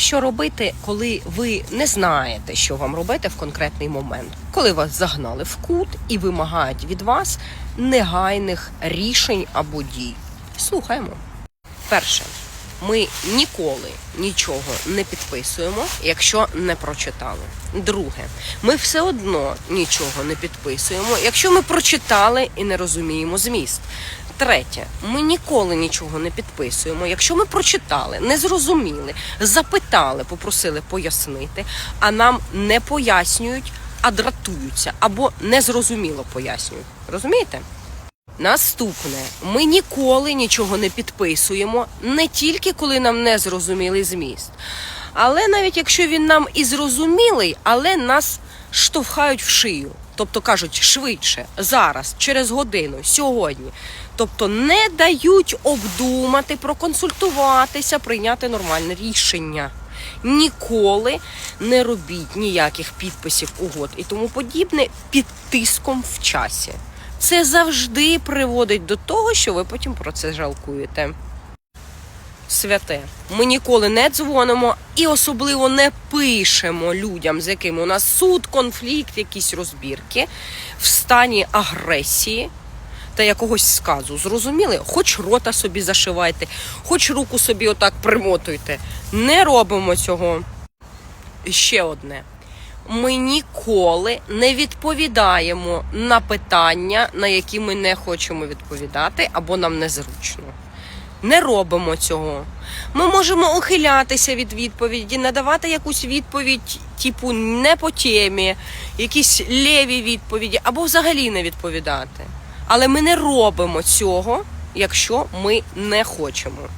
Що робити, коли ви не знаєте, що вам робити в конкретний момент, коли вас загнали в кут і вимагають від вас негайних рішень або дій? Слухаємо. Перше, ми ніколи нічого не підписуємо, якщо не прочитали. Друге, ми все одно нічого не підписуємо, якщо ми прочитали і не розуміємо зміст. Третє, ми ніколи нічого не підписуємо, якщо ми прочитали, не зрозуміли, запитали, попросили пояснити, а нам не пояснюють, а дратуються або незрозуміло пояснюють. Розумієте? Наступне, ми ніколи нічого не підписуємо, не тільки коли нам не зрозумілий зміст, але навіть якщо він нам і зрозумілий, але нас штовхають в шию. Тобто кажуть швидше, зараз, через годину, сьогодні. Тобто не дають обдумати, проконсультуватися, прийняти нормальне рішення. Ніколи не робіть ніяких підписів угод і тому подібне під тиском в часі. Це завжди приводить до того, що ви потім про це жалкуєте. Святе, ми ніколи не дзвонимо і особливо не пишемо людям, з якими у нас суд, конфлікт, якісь розбірки в стані агресії та якогось сказу. Зрозуміли? Хоч рота собі зашивайте, хоч руку собі отак примотуйте. Не робимо цього. Ще одне. Ми ніколи не відповідаємо на питання, на які ми не хочемо відповідати, або нам незручно. Не робимо цього. Ми можемо ухилятися від відповіді, надавати якусь відповідь, типу не по темі, якісь леві відповіді, або взагалі не відповідати. Але ми не робимо цього, якщо ми не хочемо.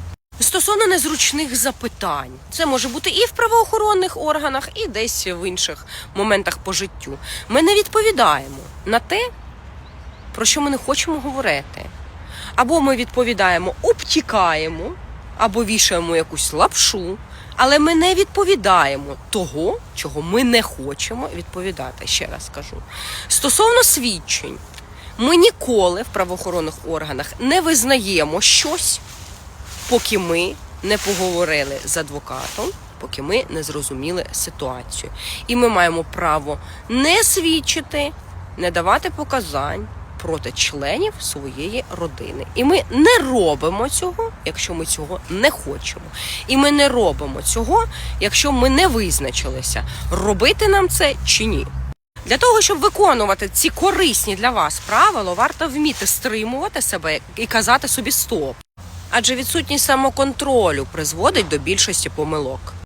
Стосовно незручних запитань, це може бути і в правоохоронних органах, і десь в інших моментах по життю. Ми не відповідаємо на те, про що ми не хочемо говорити. Або ми відповідаємо, обтікаємо, або вішаємо якусь лапшу, але ми не відповідаємо того, чого ми не хочемо відповідати. Ще раз кажу. Стосовно свідчень, ми ніколи в правоохоронних органах не визнаємо щось поки ми не поговорили з адвокатом, поки ми не зрозуміли ситуацію. І ми маємо право не свідчити, не давати показань проти членів своєї родини. І ми не робимо цього, якщо ми цього не хочемо. І ми не робимо цього, якщо ми не визначилися, робити нам це чи ні. Для того, щоб виконувати ці корисні для вас правила, варто вміти стримувати себе і казати собі стоп. Адже відсутність самоконтролю призводить до більшості помилок.